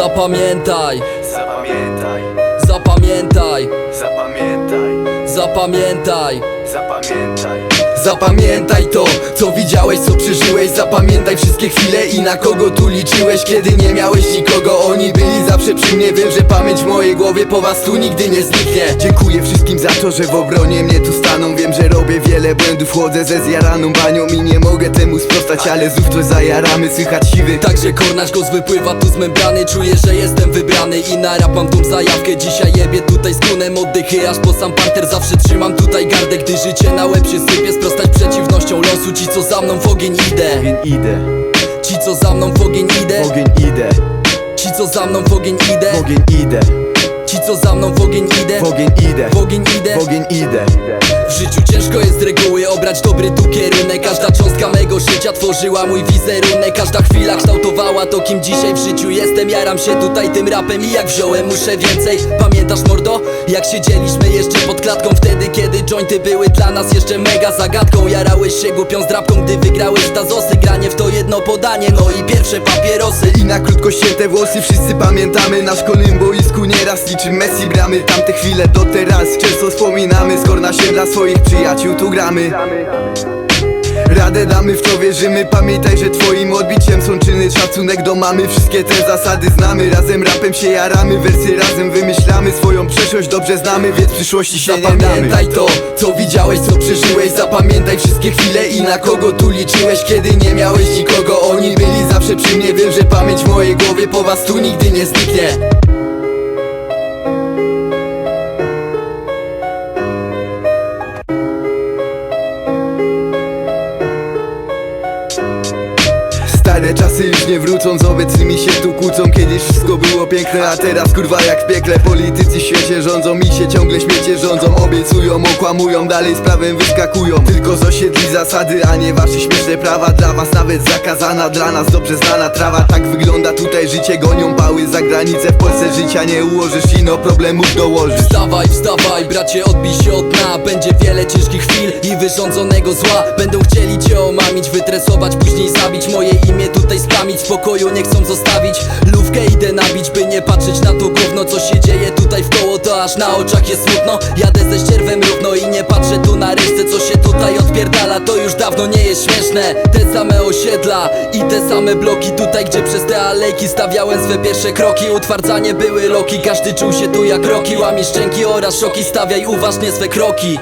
Zapamiętaj, Zapamiętaj, zapamiętaj, zapamiętaj, zapamiętaj zapamiętaj. To, co widziałeś, co przeżyłeś. Zapamiętaj wszystkie chwile i na kogo tu liczyłeś. Kiedy nie miałeś nikogo, oni byli zawsze przy mnie. Wiem, że pamięć w mojej głowie po was tu nigdy nie zniknie. Dziękuję wszystkim za to, że w obronie mnie tu staną. Wiem, że robię wiele błędów, chodzę ze zjaraną banią I nie mogę temu sprostać, ale znów to zajaramy Słychać siwy. Także kornasz głos wypływa tu z membrany. Czuję, że jestem wybrany i na rap mam tą zajawkę. Dzisiaj jebie tutaj z kunem oddechy Aż po sam parter zawsze trzymam tutaj gardę. Gdy życie na łeb się sypie Sprostać przeciwnością losu. Ci co za mną w ogień idę. Ogień idę, Ci co za mną w ogień idę. Ogień idę, Ci co za mną w ogień idę. Ogień idę, co za mną w ogień idę. W ogień idę, W ogień idę. W ogień idę. W życiu ciężko jest z reguły obrać dobry tu kierunek. Każda cząstka mego życia tworzyła mój wizerunek. Każda chwila kształtowała to kim dzisiaj w życiu jestem. Jaram się tutaj tym rapem i jak wziąłem muszę więcej. Pamiętasz mordo? Jak siedzieliśmy jeszcze pod klatką? Wtedy kiedy jointy były dla nas jeszcze mega zagadką Jarałeś się głupią zdrabką, gdy wygrałeś w to jedno podanie, no i pierwsze papierosy I na krótko ścięte włosy. Wszyscy pamiętamy Na szkolnym boisku. Nieraz niczym Messi bramy Tamte chwile do teraz często wspominamy. Skoro na się dla swoich przyjaciół tu gramy. Radę damy w to wierzymy Pamiętaj, że twoim odbiciem są czyny. Szacunek do mamy, wszystkie te zasady znamy. Razem rapem się jaramy, wersy razem wymyślamy. Swoją przeszłość dobrze znamy, więc przyszłości się nie Zapamiętaj to, co widziałeś, co przeżyłeś. Zapamiętaj wszystkie chwile na kogo tu liczyłeś Kiedy nie miałeś nikogo, oni byli zawsze przy mnie. Wiem, że pamięć w mojej głowie po was tu nigdy nie zniknie Stare czasy już nie wrócą, z obecnymi się tu kłócą. Kiedyś wszystko było piękne, a teraz kurwa jak w piekle. Politycy w świecie rządzą, mi się ciągle śmiecie rządzą. Obiecują, okłamują, dalej z prawem wyskakują. Tylko z osiedli zasady, a nie wasze śmieszne prawa. Dla was nawet zakazana, dla nas dobrze znana trawa. Tak wygląda tutaj życie, gonią pały za granicę. W Polsce życia nie ułożysz, ino problemów dołożysz. Wstawaj, wstawaj, bracie, odbij się od dna. Będzie wiele ciężkich chwil i wyrządzonego zła. Będą chcieli cię omamić, wytresować, później zabić Moje imię tutaj splamić, spokoju nie chcą zostawić. Lówkę idę nabić, by nie patrzeć na to gówno Co się dzieje tutaj w koło, to aż na oczach jest smutno. Jadę ze ścierwem równo i nie patrzę tu na resztę Co się tutaj odpierdala, to już dawno nie jest śmieszne. Te same osiedla i te same bloki Tutaj, gdzie przez te alejki stawiałem swe pierwsze kroki. Utwardzanie były loki, każdy czuł się tu jak roki Łamie szczęki oraz szoki, stawiaj uważnie swe kroki